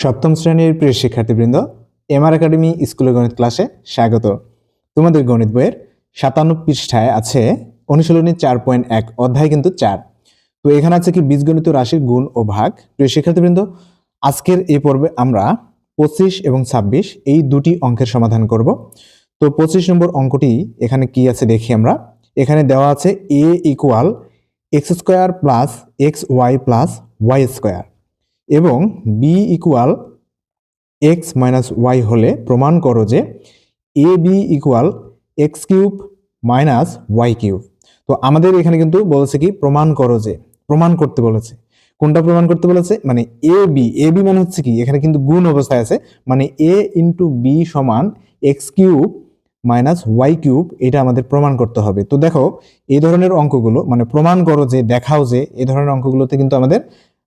সপ্তম শ্রেণির প্রিয় শিক্ষার্থীবৃন্দ এমআর একাডেমি স্কুলের গণিত ক্লাসে স্বাগত। তোমাদের গণিত বইয়ের সাতান্ন পৃষ্ঠায় আছে অনুশীলনী চার পয়েন্ট এক, অধ্যায় কিন্তু চার। তো এখানে আছে কি বীজগণিত রাশির গুণ ও ভাগ। প্রিয় শিক্ষার্থীবৃন্দ, আজকের এই পর্বে আমরা পঁচিশ এবং ছাব্বিশ এই দুটি অঙ্কের সমাধান করব। তো পঁচিশ নম্বর অঙ্কটি এখানে কি আছে দেখি আমরা। এখানে দেওয়া আছে A equal X square plus X Y plus Y square এবং B equal X minus Y হলে প্রমাণ করো যে A B equal X cube minus Y cube তো আমাদের এখানে কিন্তু বলেছে কি, প্রমাণ করো যে, প্রমাণ করতে বলেছে। কোনটা প্রমাণ করতে বলেছে? মানে এ বি এ বি মানে হচ্ছে কি, এখানে কিন্তু গুণ অবস্থায় আছে মানে এ ইন্টু বি সমান X cube minus Y cube এটা আমাদের প্রমাণ করতে হবে। তো দেখো, এই ধরনের অঙ্কগুলো মানে প্রমাণ করো যে, দেখাও যে, এই ধরনের অঙ্কগুলোতে কিন্তু আমাদের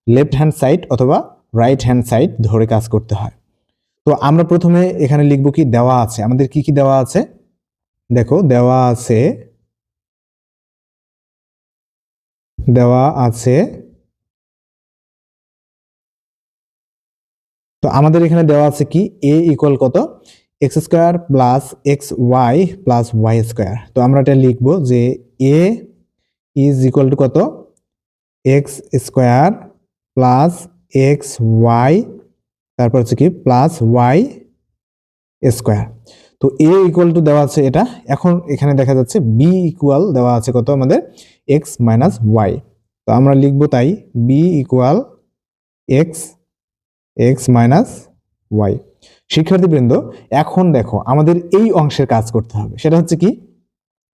লেফট হ্যান্ড সাইড অথবা রাইট হ্যান্ড সাইড ধরে কাজ করতে হয়। তো আমরা প্রথমে এখানে লিখব কি দেওয়া আছে। আমাদের কি কি দেওয়া আছে? দেখো, দেওয়া আছে দেওয়া আছে, তো আমাদের এখানে দেওয়া আছে কি? এ ইকুয়াল কত? X square plus X Y plus Y square তো আমরা এটা লিখব যে এ ইজ ইকুয়াল টু কত? X square plus X Y, তারপর হচ্ছে কি প্লাস ওয়াই স্কোয়ার। তো এ ইকুয়াল টু দেওয়া আছে এটা। এখন এখানে দেখা যাচ্ছে বি ইকুয়াল দেওয়া আছে কত আমাদের? এক্স মাইনাস ওয়াই তো আমরা লিখব তাই B equal X X minus Y শিক্ষার্থীবৃন্দ, এখন দেখো আমাদের এই অংশের কাজ করতে হবে। সেটা হচ্ছে কি?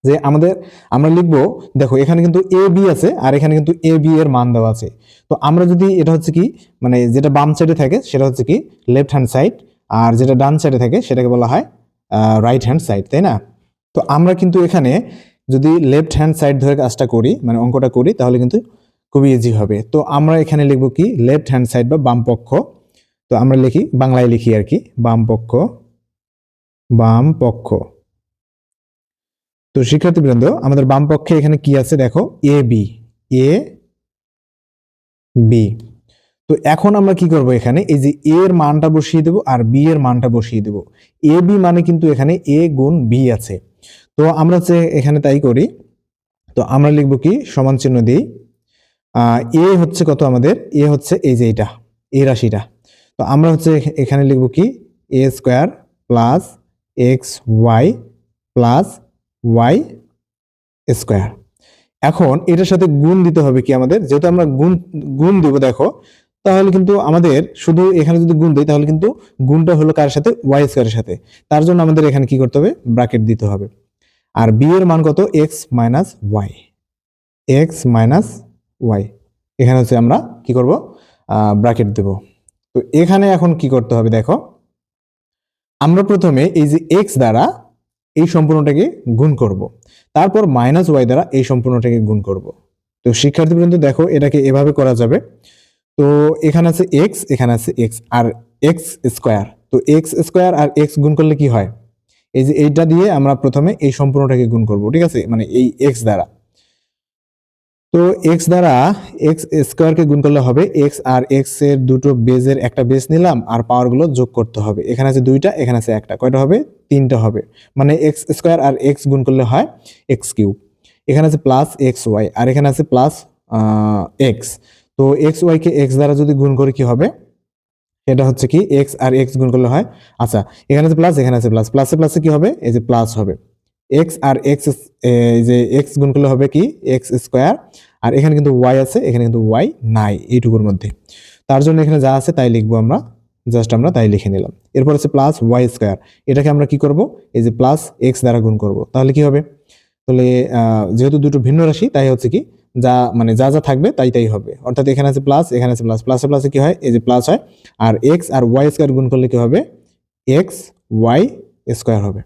যে আমাদের, আমরা লিখব, দেখো, এখানে কিন্তু এ বি আছে, আর এখানে কিন্তু এ বি এর মান দেওয়া আছে। তো আমরা যদি, এটা হচ্ছে কি মানে যেটা বাম সাইডে থাকে, সেটা হচ্ছে কি লেফট হ্যান্ড সাইড আর যেটা ডান সাইডে থাকে, সেটাকে বলা হয় রাইট হ্যান্ড সাইড তাই না? তো আমরা কিন্তু এখানে যদি লেফট হ্যান্ড সাইড ধরে কাজটা করি মানে অঙ্কটা করি, তাহলে কিন্তু খুবই ইজি হবে। তো আমরা এখানে লিখব কি লেফট হ্যান্ড সাইড বা বাম পক্ষ। তো আমরা লিখি, বাংলায় লিখি আর কি, বাম পক্ষ বাম পক্ষ। তো শিক্ষার্থীবৃন্দ, আমাদের বাম পক্ষে এখানে কি আছে দেখো? এ বি এ বি তো এখন আমরা কি করব এখানে? এই যে এ এর মানটা বসিয়ে দেব আর বি এর মানটা বসিয়ে দেব। এ বি মানে কিন্তু এখানে এ গুণ বি আছে। তো আমরা হচ্ছে এখানে তাই করি, তো আমরা লিখব কি? সমান চিহ্ন দিই। এ হচ্ছে কত আমাদের? এ হচ্ছে এই যে এটা এই রাশিটা। তো আমরা হচ্ছে এখ- এখানে লিখব কি? A square plus X Y plus Y square এখন এটার সাথে গুণ দিতে হবে কি আমাদের? যেহেতু আমরা গুণ গুণ দিব, দেখো, তাহলে কিন্তু আমাদের শুধু এখানে যদি গুণ দিই, তাহলে কিন্তু গুণটা হলো কার সাথে? ওয়াই স্কোয়ারের সাথে। তার জন্য আমাদের এখানে কি করতে হবে? ব্র্যাকেট দিতে হবে। আর বি এর মান কত? X minus Y X minus Y এখানে হচ্ছে আমরা কি করব? ব্র্যাকেট দেব। তো এখানে এখন কি করতে হবে, দেখো? আমরা প্রথমে এই যে এক্স দ্বারা এই সম্পূর্ণটাকে গুণ করব। তারপর মাইনাস ওয়াই দ্বারা এই সম্পূর্ণটাকে গুণ করব। তো শিক্ষার্থী পর্যন্ত দেখো এটাকে এভাবে করা যাবে। তো এখানে আছে এক্স এখানে আছে এক্স আর এক্স স্কোয়ার তো এক্স স্কোয়ার আর এক্স গুণ করলে কি হয়? এই যে এইটা দিয়ে আমরা প্রথমে এই সম্পূর্ণটাকে গুণ করব, ঠিক আছে? মানে এই এক্স দ্বারা। তো এক্স দ্বারা এক্স স্কোয়ারকে গুণ করলে হবে এক্স আর এক্সের দুটো বেজের একটা বেস নিলাম আর পাওয়ারগুলো যোগ করতে হবে। এখানে আছে দুইটা, এখানে আছে একটা। কয়টা হবে? তিনটা হবে। মানে এক্স স্কোয়ার আর এক্স গুণ করলে হয় এক্স কিউব এখানে আছে প্লাস এক্স ওয়াই আর এখানে আছে প্লাস এক্স তো এক্স ওয়াইকে এক্স দ্বারা যদি গুণ করি কি হবে? এটা হচ্ছে কি এক্স আর এক্স গুণ করলে হয় আচ্ছা এখানে আছে প্লাস এখানে আছে প্লাস প্লাসে প্লাসে কি হবে? এই যে প্লাস হবে। এক্স আর এক্স এই যে এক্স গুণ করলে হবে কি? এক্স স্কোয়ার আর এখানে কিন্তু ওয়াই আছে, এখানে কিন্তু ওয়াই নাই এইটুকুর মধ্যে। তার জন্য এখানে যা আছে তাই লিখব আমরা জাস্ট আমরা তাই লিখে নিলাম। এরপর আছে প্লাস ওয়াই স্কোয়ার এটাকে আমরা কি করব? এই যে প্লাস এক্স দ্বারা গুণ করব। তাহলে কি হবে? তাহলে যেহেতু দুটো ভিন্ন রাশি, তাই হচ্ছে কি? যা মানে যা যা থাকবে তাই তাই হবে। অর্থাৎ এখানে আছে প্লাস এখানে আছে প্লাস প্লাসে প্লাসে কি হয়? এই যে প্লাস হয়। আর এক্স আর ওয়াই স্কোয়ার গুণ করলে কি হবে? এক্স ওয়াই স্কোয়ার হবে।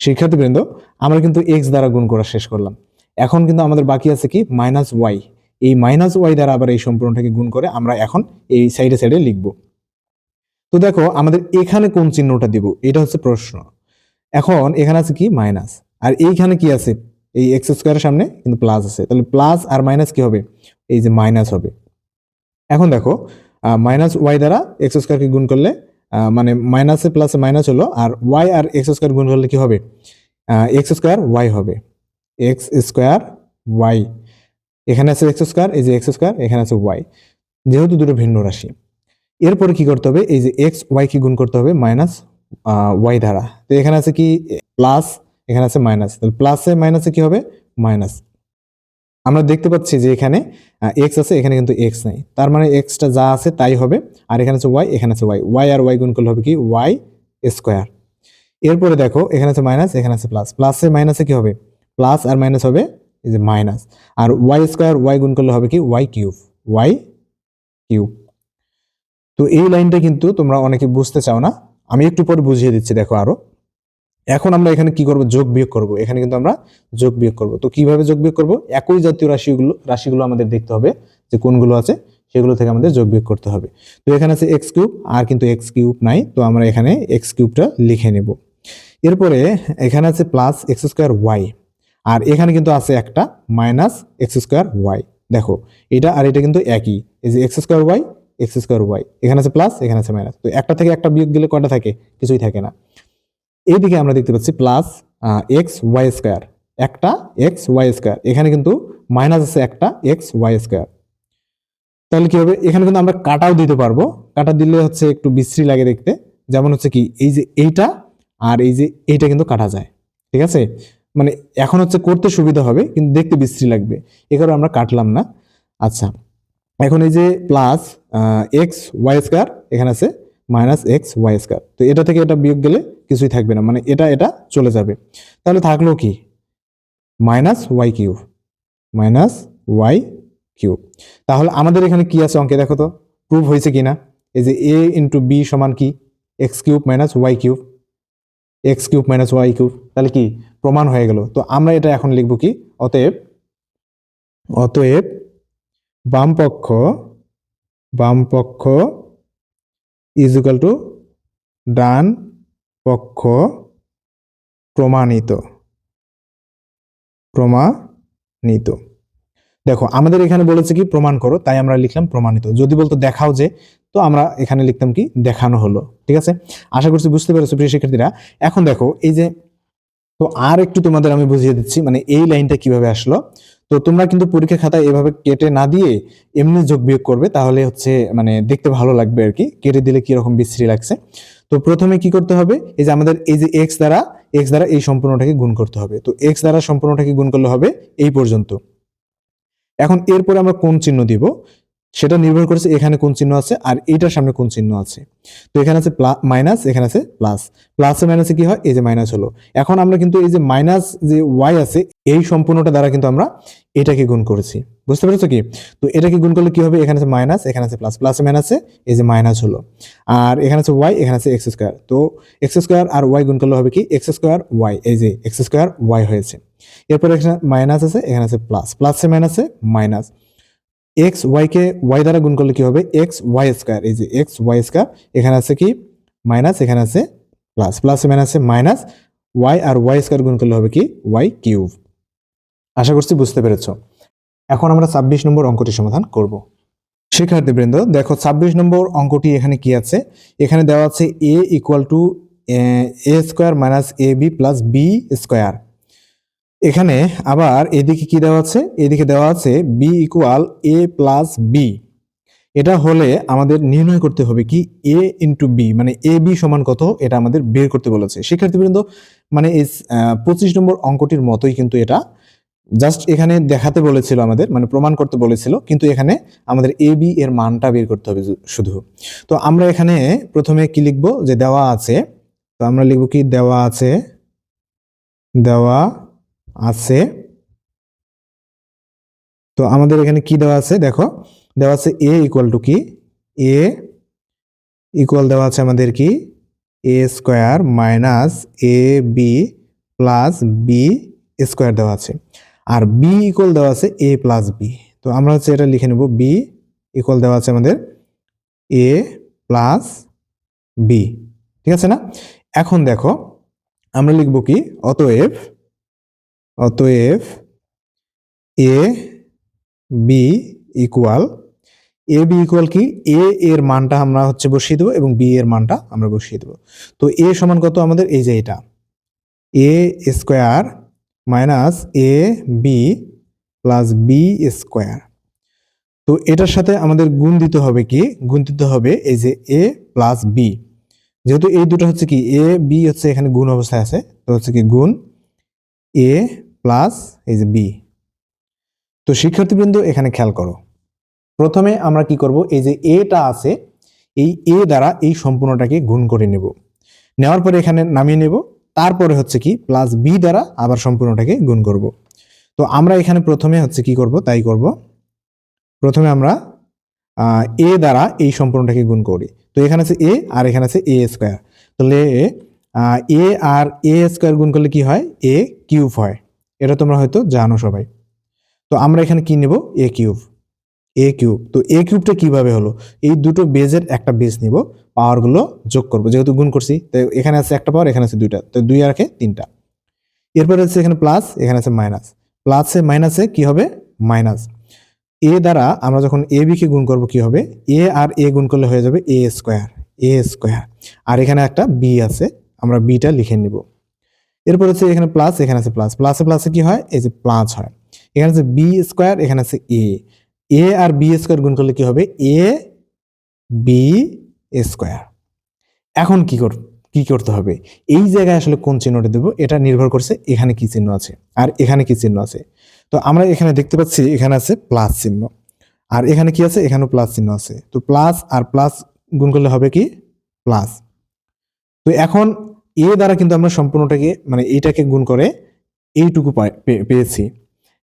শিক্ষার্থীবৃন্দ, আমরা কিন্তু এক্স দ্বারা গুণ করা শেষ করলাম। এখন কিন্তু আমাদের বাকি আছে কি? মাইনাস ওয়াই এই মাইনাস ওয়াই দ্বারা আবার এই সম্পূর্ণটাকে গুণ করে আমরা এখন এই সাইডে সাইডে লিখব। তো দেখো, আমাদের এখানে কোন চিহ্নটা দিব? এটা হচ্ছে প্রশ্ন। এখন এখানে আছে কি? মাইনাস আর এইখানে কি আছে? এই এক্স স্কোয়ারের সামনে কিন্তু প্লাস আছে। তাহলে প্লাস আর মাইনাস কি হবে? এই যে মাইনাস হবে। এখন দেখো মাইনাস ওয়াই দ্বারা এক্স স্কোয়ারকে গুণ করলে মানে মাইনাসে প্লাসে মাইনাস হলো, আর ওয়াই আর এক্স স্কোয়ার গুণ করলে কি হবে? এক্স স্কোয়ার ওয়াই হবে। এক্স স্কোয়ার ওয়াই এখানে আছে এক্স স্কোয়ার এই যে এক্স স্কোয়ার এখানে আছে ওয়াই যেহেতু দুটো ভিন্ন রাশি। এরপরে কি করতে হবে? এই যে এক্স ওয়াই কি গুণ করতে হবে মাইনাস ওয়াই দ্বারা তো এখানে আছে কি? প্লাস এখানে আছে মাইনাস তাহলে প্লাসে মাইনাসে কি হবে? মাইনাস আমরা দেখতে পাচ্ছি যে এখানে এক্স আছে, এখানে কিন্তু এক্স নাই। তার মানে এক্সটা যা আছে তাই হবে। আর এখানে আছে ওয়াই এখানে আছে ওয়াই ওয়াই আর ওয়াই গুণ করলে হবে কি? ওয়াই স্কোয়ার এরপরে দেখো, এখানে আছে মাইনাস এখানে আছে প্লাস প্লাসে মাইনাসে কি হবে? প্লাস আর মাইনাস হবে এই যে মাইনাস। আর ওয়াই স্কোয়ার, ওয়াই গুণ করলে হবে কি? Y cube. Y cube. তো এই লাইনটা কিন্তু তোমরা অনেকে বুঝতে চাও না। আমি একটু পরে বুঝিয়ে দিচ্ছি, দেখো আরও। এখন আমরা এখানে কি করব? যোগ বিয়োগ করব। এখানে কিন্তু আমরা যোগ বিয়োগ করব। তো কীভাবে যোগ বিয়োগ করব? একই জাতীয় রাশিগুলো রাশিগুলো আমাদের দেখতে হবে যে কোনগুলো আছে, সেগুলো থেকে আমাদের যোগ বিয়োগ করতে হবে। তো এখানে আছে এক্স কিউব, আর কিন্তু এক্স কিউব নাই। তো আমরা এখানে এক্স কিউবটা লিখে নেব। এরপরে এখানে আছে প্লাস এক্স স্কোয়ার ওয়াই আর এখানে কিন্তু আছে একটা মাইনাস এক্স স্কোয়ার ওয়াই। দেখো, এটা আর এটা কিন্তু একই। এই যে X square Y, X square Y. এখানে আছে প্লাস, এখানে আছে মাইনাস। তো একটা থেকে একটা বিয়োগ দিলে কটা থাকে? কিছুই থাকে না। এইদিকে আমরা দেখতে পাচ্ছি প্লাস এক্স ওয়াই স্কোয়ার। একটা এক্স ওয়াই স্কোয়ার। এখানে কিন্তু মাইনাস আছে একটা এক্স ওয়াই স্কোয়ার। তাহলে কি হবে? এখানে কিন্তু আমরা কাটাও দিতে পারব। কাটা দিলে হচ্ছে একটু বিশ্রী লাগে দেখতে। যেমন হচ্ছে কি, এই যে এইটা আর এই যে এইটা কিন্তু কাটা যায়। ঠিক আছে? মানে এখন হচ্ছে করতে সুবিধা হবে, কিন্তু দেখতে বিশ্রী লাগবে। এ কারণে আমরা কাটলাম না। আচ্ছা এখন এই যে প্লাস এক্স ওয়াই স্কোয়ার এখানে আছে মাইনাস এক্স ওয়াই স্কোয়ার তো এটা থেকে এটা বিয়োগ গেলে কিছুই থাকবে না মানে এটা এটা চলে যাবে। তাহলে থাকল কি? Minus Y cube minus Y cube তাহলে আমাদের এখানে কি আছে অঙ্কে দেখো তো? প্রুভ হয়েছে কি না এই যে এ ইন্টু বি সমান কি? X cube minus Y cube X cube minus Y cube তাহলে কি? প্রমাণ হয়ে গেল। তো আমরা এটা এখন লিখব কি? অতএব অতএব বাম পক্ষ বাম পক্ষ ইজ ইকাল টু ডান পক্ষ প্রমাণিত। প্রমাণিত। দেখো, আমাদের এখানে বলেছে কি, প্রমাণ করো, তাই আমরা লিখলাম প্রমাণিত। যদি বলতো দেখাও যে, তো আমরা এখানে লিখতাম কি, দেখানো হলো। ঠিক আছে? আশা করছি বুঝতে পেরেছ, প্রিয় শিক্ষার্থীরা। এখন দেখো, এই যে, তো আর একটু তোমাদের আমি বুঝিয়ে দিচ্ছি মানে এই লাইনটা কীভাবে আসলো। তো তোমরা কিন্তু পরীক্ষা খাতায় এভাবে কেটে না দিয়ে এমনি যোগ বিয়োগ করবে, তাহলে হচ্ছে মানে দেখতে ভালো লাগবে আর কি। কেটে দিলে কি রকম বিশ্রী লাগছে। তো প্রথমে কি করতে হবে, এই যে আমাদের এই যে এক্স দ্বারা এক্স দ্বারা এই সম্পূর্ণটাকে গুণ করতে হবে। তো এক্স দ্বারা সম্পূর্ণটাকে গুণ করলে হবে এই পর্যন্ত। এখন এরপরে আমরা কোন চিহ্ন দিব? সেটা নির্ভর করেছে এখানে কোন চিহ্ন আছে আর এইটার সামনে কোন চিহ্ন আছে। তো এখানে আছে মাইনাস এখানে আছে প্লাস প্লাসে মাইনাসে কি হয়? এই যে মাইনাস হলো। এখন আমরা কিন্তু এই যে মাইনাস যে ওয়াই আছে, এই সম্পূর্ণটা দ্বারা কিন্তু আমরা এটাকে গুণ করেছি। বুঝতে পেরেছ কি? তো এটাকে গুণ করলে কি হবে? এখানে আছে মাইনাস এখানে আছে প্লাস প্লাসে মাইনাসে এই যে মাইনাস হলো। আর এখানে আছে ওয়াই এখানে আছে এক্স স্কোয়ার তো এক্স স্কোয়ার আর ওয়াই গুণ করলে হবে কি? এক্স স্কোয়ার ওয়াই এই যে এক্স স্কোয়ার ওয়াই হয়েছে। এরপর এখানে মাইনাস আছে, এখানে আছে প্লাস প্লাসে মাইনাসে মাইনাস এক্স ওয়াইকে ওয়াই দ্বারা গুণ করলে কি হবে? এক্স ওয়াই স্কোয়ার এই যে এক্স ওয়াই স্কোয়ার এখানে আছে কি? মাইনাস এখানে আছে প্লাস প্লাস মাইনাসে মাইনাস ওয়াই আর ওয়াই স্কোয়ার গুণ করলে হবে কি? ওয়াই কিউব আশা করছি বুঝতে পেরেছ। এখন আমরা ছাব্বিশ নম্বর অঙ্কটি সমাধান করব। শিক্ষার্থীবৃন্দ, দেখো ছাব্বিশ নম্বর অঙ্কটি এখানে কি আছে? এখানে দেওয়া আছে A equal to A square minus A B plus B square এখানে আবার এদিকে কি দেওয়া আছে? এদিকে দেওয়া আছে B equal A plus B এটা হলে আমাদের নির্ণয় করতে হবে কি এ ইন্টু বি মানে এ বি সমান কত? এটা আমাদের বের করতে বলেছে। শিক্ষার্থীবৃন্দ মানে এই পঁচিশ নম্বর অঙ্কটির মতোই কিন্তু এটা জাস্ট এখানে দেখাতে বলেছিল আমাদের মানে প্রমাণ করতে বলেছিল, কিন্তু এখানে আমাদের এ বি এর মানটা বের করতে হবে শুধু। তো আমরা এখানে প্রথমে কি লিখব? যে দেওয়া আছে, তো আমরা লিখব কি? দেওয়া আছে, দেওয়া আছে। তো আমাদের এখানে কি দেওয়া আছে? দেখো, দেওয়া আছে এ ইকুয়াল টু কি? এ ইকুয়াল দেওয়া আছে আমাদের কি? A square minus A B plus B square দেওয়া আছে। আর বি ইকুয়াল দেওয়া আছে এ প্লাস বি তো আমরা হচ্ছে এটা লিখে নেব। বি ইকুয়াল দেওয়া আছে আমাদের এ প্লাস বি ঠিক আছে না? এখন দেখো, আমরা লিখব কি? অতএব অতএব A, B equal A B equal কি? এ এর মানটা আমরা হচ্ছে বসিয়ে দেবো এবং বি এর মানটা আমরা বসিয়ে দেবো। তো এ সমান কত আমাদের? এই যে এটা। A square minus A B plus B square তো এটার সাথে আমাদের গুণ দিতে হবে কি? গুণ দিতে হবে এই যে এ প্লাস বি। যেহেতু এই দুটো হচ্ছে কি? এ, বি হচ্ছে এখানে গুণ অবস্থায় আছে। তো হচ্ছে কি? গুণ এ প্লাস এই যে বি তো শিক্ষার্থীবৃন্দ, এখানে খেয়াল করো। প্রথমে আমরা কি করব? এই যে এটা আছে, এই এ দ্বারা এই সম্পূর্ণটাকে গুণ করে নেব। নেওয়ার পরে এখানে নামিয়ে নেব। তারপরে হচ্ছে কি, প্লাস বি দ্বারা আবার সম্পূর্ণটাকে গুণ করব। তো আমরা এখানে প্রথমে হচ্ছে কি করব? তাই করব। প্রথমে আমরা এ দ্বারা এই সম্পূর্ণটাকে গুণ করি। তো এখানে আছে এ আর এখানে আছে এ স্কোয়ার তাহলে এ আর এ স্কোয়ার গুণ করলে কি হয়? এ কিউব হয়। এটা তোমরা হয়তো জানো সবাই। তো আমরা এখানে কি নেব? এ কিউব এ কিউব তো এ কিউবটা কীভাবে হলো? এই দুটো বেজের একটা বেজ নিব পাওয়ারগুলো যোগ করব। যেহেতু গুণ করছি তো এখানে আছে একটা পাওয়ার এখানে আছে দুইটা। তো দুই আর তিনটা। এরপরে হচ্ছে এখানে প্লাস এখানে আছে মাইনাস প্লাসে মাইনাসে কি হবে? মাইনাস এ দ্বারা আমরা যখন এ বি কে গুণ করব, কি হবে? এ আর এ গুণ করলে হয়ে যাবে এ স্কোয়ার এ স্কোয়ার আর এখানে একটা বি আছে। আমরা বিটা লিখে নিব। এরপর হচ্ছে এখানে প্লাস এখানে আছে প্লাস প্লাসে প্লাসে কি হয়? এই যে প্লাস হয়। এখানে আছে বি স্কোয়ার এখানে আছে এ এ আর বি স্কোয়ার গুণ করলে কি হবে? এ বি স্কোয়ার এখন কি কর, কি করতে হবে? এই জায়গায় আসলে কোন চিহ্নটা দেবো? এটা নির্ভর করছে এখানে কি চিহ্ন আছে আর এখানে কি চিহ্ন আছে। তো আমরা এখানে দেখতে পাচ্ছি এখানে আছে প্লাস চিহ্ন। আর এখানে কি আছে? এখানেও প্লাস চিহ্ন আছে। তো প্লাস আর প্লাস গুণ করলে হবে কি? প্লাস তো এখন এ দ্বারা কিন্তু আমরা সম্পূর্ণটাকে মানে এইটাকে গুণ করে এইটুকু পেয়েছি।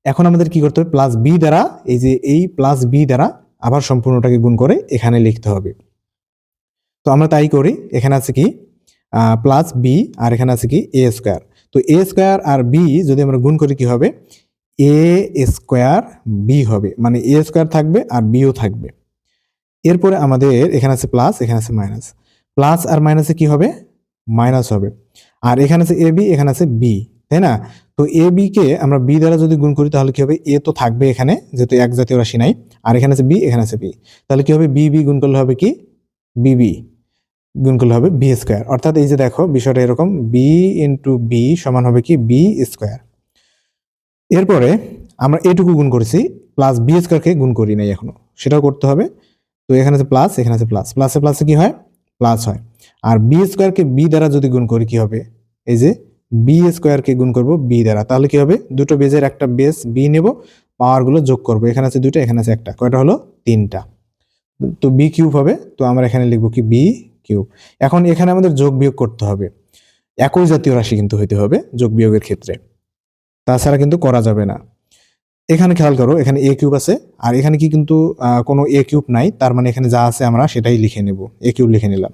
এখন আমাদের কি করতে হবে? প্লাস বি দ্বারা, এই যে এই প্লাস বি দ্বারা আবার সম্পূর্ণটাকে গুণ করে এখানে লিখতে হবে। তো আমরা তাই করি, এখানে আছে কি? প্লাস বি আর এখানে আছে কি? এ স্কোয়ার তো এ স্কোয়ার আর বি যদি আমরা গুণ করি কি হবে? এ স্কোয়ার বি হবে। মানে এ স্কোয়ার থাকবে আর বিও থাকবে। এরপরে আমাদের এখানে আছে প্লাস এখানে আছে মাইনাস প্লাস আর মাইনাসে কি হবে? মাইনাস হবে। আর এখানে আছে এ বি, এখানে আছে বি, তাই না? তো এ বি কে আমরা বি দ্বারা যদি গুণ করি, তাহলে কি হবে? এ তো থাকবে এখানে, যেহেতু এক জাতীয় রাশি নাই। আর এখানে আছে বি, এখানে আছে বি। তাহলে কি হবে? বি বি গুণ করলে হবে কি? বিবি গুণ করলে হবে বি স্কোয়ার। অর্থাৎ এই যে দেখো, বিষয়টা এরকম, বি ইন্টু বি সমান হবে কি? B square. এরপরে আমরা এটুকু গুণ করেছি, প্লাস বি স্কোয়ারকে গুণ করি নাই এখনও। সেটাও করতে হবে। তো এখানে আছে প্লাস, এখানে আছে প্লাস। প্লাসে প্লাসে কি হয়? প্লাস হয়। আর বি স্কোয়ারকে বি দ্বারা যদি গুণ করি কি হবে? এই যে বি স্কোয়ারকে গুণ করব বি দ্বারা, তাহলে কি হবে? দুটো বেজের একটা বেস বি নেব পাওয়ারগুলো যোগ করব। এখানে আছে দুটো এখানে আছে একটা, কয়টা হলো? তিনটা। তো বি কিউব হবে, তো আমরা এখানে লিখব কি? বি কিউব এখন এখানে আমাদের যোগ বিয়োগ করতে হবে। একই জাতীয় রাশি কিন্তু হইতে হবে যোগ বিয়োগের ক্ষেত্রে। তাছাড়া কিন্তু করা যাবে না। এখানে খেয়াল করো, এখানে এ কিউব আছে, আর এখানে কি কিন্তু কোনো এ কিউব নাই, তার মানে এখানে যা আছে আমরা সেটাই লিখে নেব। এ কিউব লিখে নিলাম।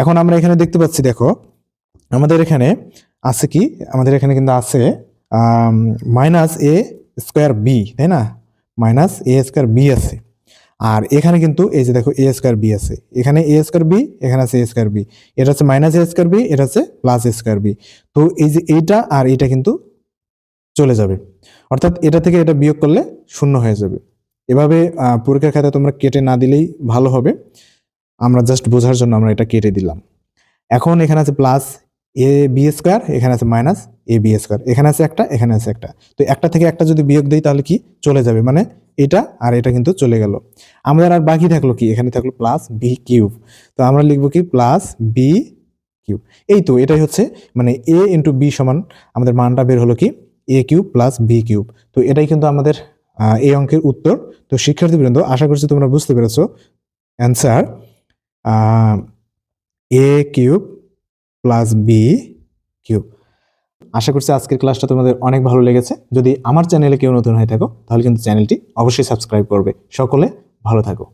এখন আমরা এখানে দেখতে পাচ্ছি, দেখো, আমাদের এখানে আছে কি? আমাদের এখানে কিন্তু আছে মাইনাস এ স্কোয়ার বি তাই না? মাইনাস এ স্কোয়ার বি আছে। আর এখানে কিন্তু এই যে দেখো এ স্কোয়ার বি আছে। এখানে এ স্কোয়ার বি এখানে আছে এ স্কোয়ার বি এটা হচ্ছে মাইনাস এ স্কোয়ার বি এটা হচ্ছে প্লাস এ স্কোয়ার বি তো এই যে এইটা আর এটা কিন্তু চলে যাবে। অর্থাৎ এটা থেকে এটা বিয়োগ করলে শূন্য হয়ে যাবে। এভাবে পরীক্ষার খাতায় তোমরা কেটে না দিলেই ভালো হবে। আমরা জাস্ট বোঝার জন্য আমরা এটা কেটে দিলাম। এখন এখানে আছে প্লাস এ বি স্কোয়ার এখানে আছে মাইনাস এ বি স্কোয়ার এখানে আছে একটা, এখানে আছে একটা। তো একটা থেকে একটা যদি বিয়োগ দিই তাহলে কি? চলে যাবে মানে এটা আর এটা কিন্তু চলে গেল। আমাদের আর বাকি থাকল কি? এখানে থাকল প্লাস বি কিউব তো আমরা লিখব কি? প্লাস বি কিউব এই তো, এটাই হচ্ছে মানে এ ইন্টু বি সমান আমাদের মানটা বের হলো কি? A cube plus B cube তো এটাই কিন্তু আমাদের এই অঙ্কের উত্তর। তো শিক্ষার্থীবৃন্দ, আশা করছি তোমরা বুঝতে পেরেছ। Answer A cube plus B cube. আশা করছি আজকের ক্লাসটা তোমাদের অনেক ভালো লেগেছে। যদি আমার চ্যানেলে কেউ নতুন হয়ে থাকো, তাহলে কিন্তু চ্যানেলটি অবশ্যই সাবস্ক্রাইব করবে। সকলে ভালো থাকো।